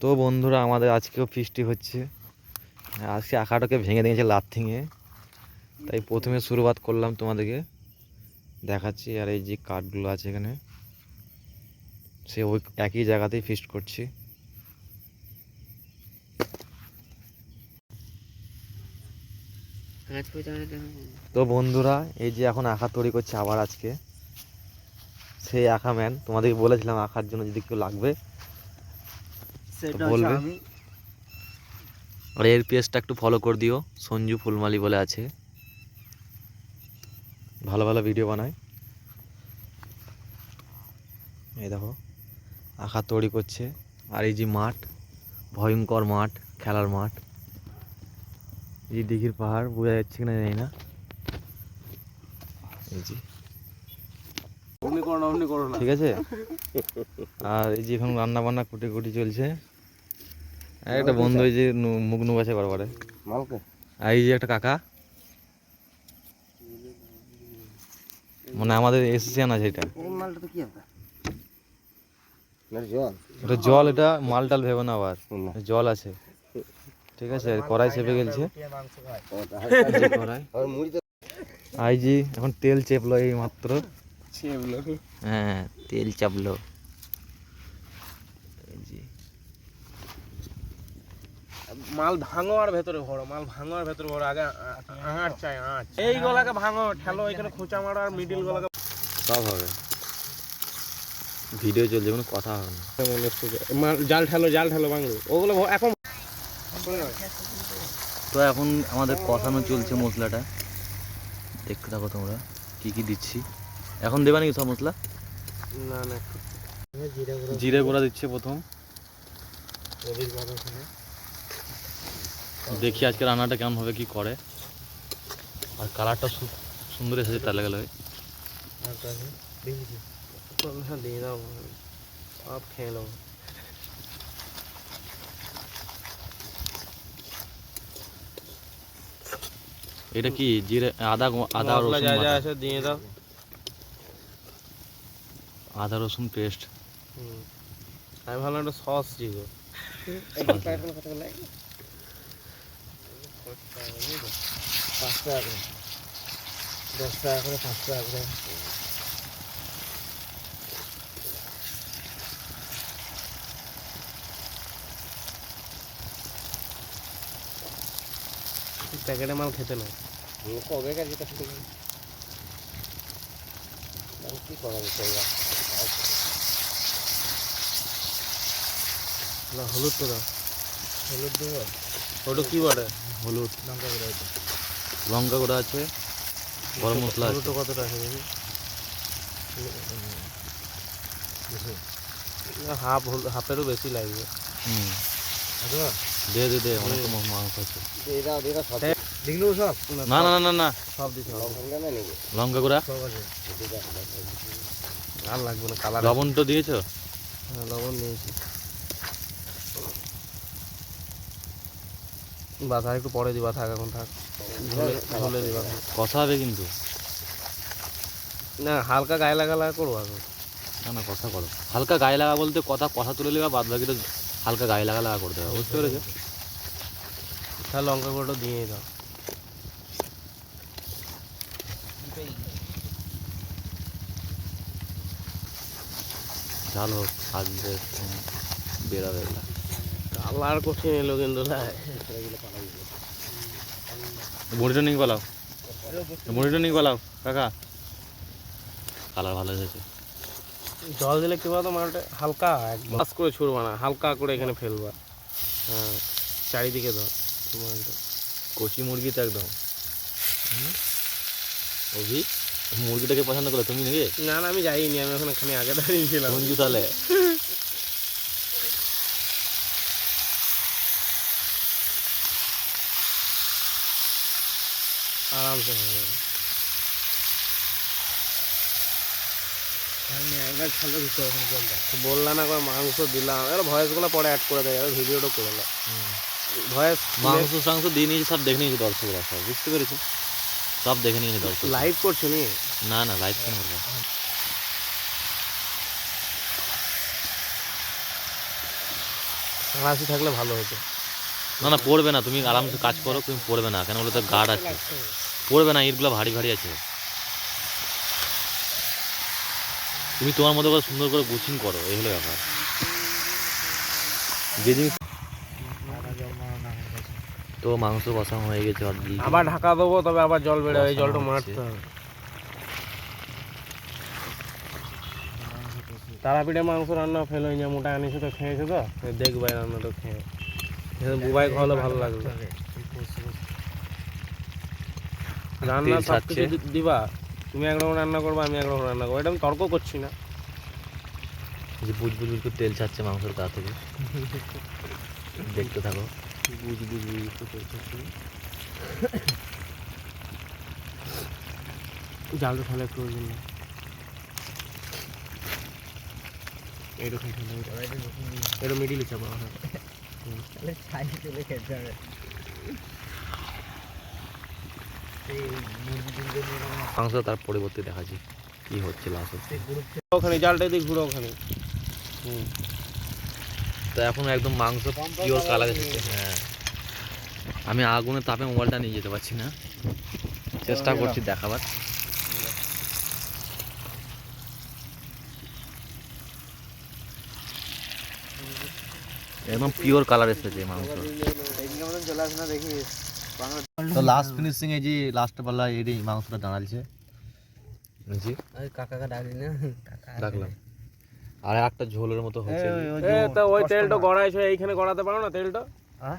তো বন্ধুরা আমাদের আজকেও ফিস্টি হচ্ছে। আজকে আঁকাটাকে ভেঙে দিয়েছে লাথিংয়ে তাই প্রথমে শুরুবাত করলাম তোমাদেরকে। দেখাচ্ছি আর এই যে কাঠগুলো আছে এখানে। সে ওই একই জায়গাতেই ফিস্ট করছি। তো বন্ধুরা এই যে এখন আঁকা তৈরি করছে আবার আজকে। সেই আঁকা ম্যান তোমাদেরকে বলেছিলাম আঁকার জন্য যদি কেউ লাগবে বলবে? আর এর পেজটা একটু ফলো করে দিও সঞ্জু ফুলমালি বলে আছে। ভালো ভালো ভিডিও বানায়। এই দেখো আঁকা তৈরি করছে। আর এই যে মাঠ ভয়ঙ্কর মাঠ খেলার মাঠ। এই দিঘির পাহাড় বোঝা যাচ্ছে কিনা জানি না। এই যে অমনি করো না অমনি করো না ঠিক আছে? আর এই যে এখন রান্না বান্না কুটি কুটি চলছে একটা বন্ধু এই যে মুখ নুক আছে বারবারে আর এই যে একটা কাকা। মানে আমাদের এসিয়ান আছে এটা। এটা জল এটা মাল টাল ভেবে না আবার। জল আছে। ঠিক আছে কড়াই চেপে গেছে এই যে কড়াই আর মুড়ি তো আই জি এখন তেল চেপলো এই মাত্র হ্যাঁ তেল চাপলো। মাল ভাঙো আর ভেতরে ভরো মাল ভাঙো আর ভেতরে ভরো। আগে আঁট চাই আঁট এই গলাকে ভাঙো ঠেলো এখানে খোঁচা মারো আর মিডিল গলাকে সব হবে। ভিডিও চলছে কোনো কথা হবে না। মাল জাল ঠেলো জাল ঠেলো ভাঙলো। ওগুলো এখন তো এখন আমাদের কষানো চলছে মশলাটা। দেখতে থাকো তোমরা কি কি দিচ্ছি। এখন দেবা নাকি সব মশলা? না না জিরে গুঁড়া দিচ্ছে। প্রথম। দেখি আজকে রান্নাটা কেমন হবে কি করে। আর কালারটা সুন্দর এসেছে তাহলে গেলে দিয়ে দাও। খেয়ে এটা কি জিরে আদা আদা রসুন দিয়ে দাও। আদা রসুন পেস্ট হুম। আমি ভাবলাম একটা সস দিব। পাঁচ টাকা করে। দশ টাকা করে পাঁচ টাকা করে। প্যাকেটে মাল খেতে না কবে কাজে কাছে কি করা যেতে না হলুদ তো দাও। হলুদ দেবো ওটা কি বলে? হলুদ। লঙ্কা করে দেবো লঙ্কা গুঁড়া আছে গরম মশলা আছে। কতটা আছে হাফ হাফেরও বেশি লাগবে। হুম। আচ্ছা। দে দে দে অনেক মাংস আছে। সব না না না না না। সব লঙ্কা গুঁড়া আর লাগবে না কালার লবণ তো দিয়েছ? হ্যাঁ লবণ নিয়েছি। বাতা একটু পরে দিবা থাক এখন থাক। ঝোলে দিবা। কষা হবে কিন্তু। না হালকা গায়ে লাগা লাগা করব এখন না না কথা করো হালকা গায়ে লাগা বলতে কথা কথা তুলে নেবে বাদ বাকি তো হালকা গায়ে লাগা লাগা করতে হবে। বুঝতে পেরেছ? তাহলে লঙ্কা গুঁড়োটা দিয়ে দাও। ঝাল হোক আসবে বেরাবে কালার কঠিন এলো কিন্তু মুড়িটা নিয়ে পালাও। মুড়িটা নিয়ে পালাও কাকা। কালার ভালো এসেছে জল দিলে কি বলতো মালটা হালকা একদম। করে ছুড়বা না হালকা করে এখানে ফেলবা। হ্যাঁ চারিদিকে দাও মালটা। কচি মুরগি তো একদম। অভি মুরগিটাকে পছন্দ করো তুমি নাকি? না না আমি যাইনি আমি ওখানে খানি আগে দাঁড়িয়েছিলাম মঞ্জু তাহলে। আরামসে হয়ে যাবে। তো বললাম না একবার মাংস দিলাম। এবার ভয়েসগুলো পরে অ্যাড করে দেয় ভিডিওটা করে দাও ভয়েস মাংস টাংস দিয়ে নিয়েছি সব দেখে নিয়েছি দর্শকরা সব বুঝতে পেরেছ? সব দেখে নিয়েছি দর্শক লাইভ করছ নি? না না লাইভ কেন করব? রাশি থাকলে ভালো হতো। না না পড়বে না তুমি আরামসে কাজ করো তুমি পড়বে না কেন বলে তো গার্ড আছে। পড়বে না ইটগুলো ভারী ভারী আছে। তুমি তোমার মতো করে সুন্দর করে গুছিং করো এই হলো ব্যাপার। যে জিনিস তো মাংস বসানো হয়ে গেছে আবার ঢাকা দেবো তবে আবার জল বেড়ে এই জলটা মারতে। হবে। তারাপীঠে মাংস রান্না ফেল হয়ে যায় মোটা আনিছে তো খেয়েছে তো দেখবে রান্নাটা খেয়ে। বুবাই খাওয়ালে ভালো লাগবে। রান্না সব কিছু দিবা? তুমি একরকম রান্না করবে আমি একরকম রান্না করব। এটা আমি তর্ক করছি না। যে বুঝ বুঝ বুঝ করে তেল ছাড়ছে মাংসের গা থেকে। দেখতে থাকো। বুঝ বুঝ বুঝ একটু তেল ছাড়ছে। জালটা ফেলে একটু ওই জন্য। এটা মিডিলে চাপা হ্যাঁ মাংস তার পরিবর্তে দেখাচ্ছি কি হচ্ছে লাস্ট হচ্ছে ওখানে জালটা দিয়ে ঘুরো ওখানে। হুম। তো এখন একদম মাংস পিওর কালার এসেছে হ্যাঁ। আমি আগুনে তাপে মোবাইলটা নিয়ে যেতে পারছি না। চেষ্টা করছি দেখাবার। একদম পিওর কালার এসেছে মাংস তো লাস্ট ফিনিশিং এই যে লাস্ট পাল্লা এই মাংসটা দাঁড়ালছে জি কাকা কাকাকে ডাকলি না? ডাকলাম। আর একটা ঝোলের মতো হচ্ছে। এই তা ওই তেলটা গড়াইছো এইখানে গড়াতে পারো না তেলটা? হ্যাঁ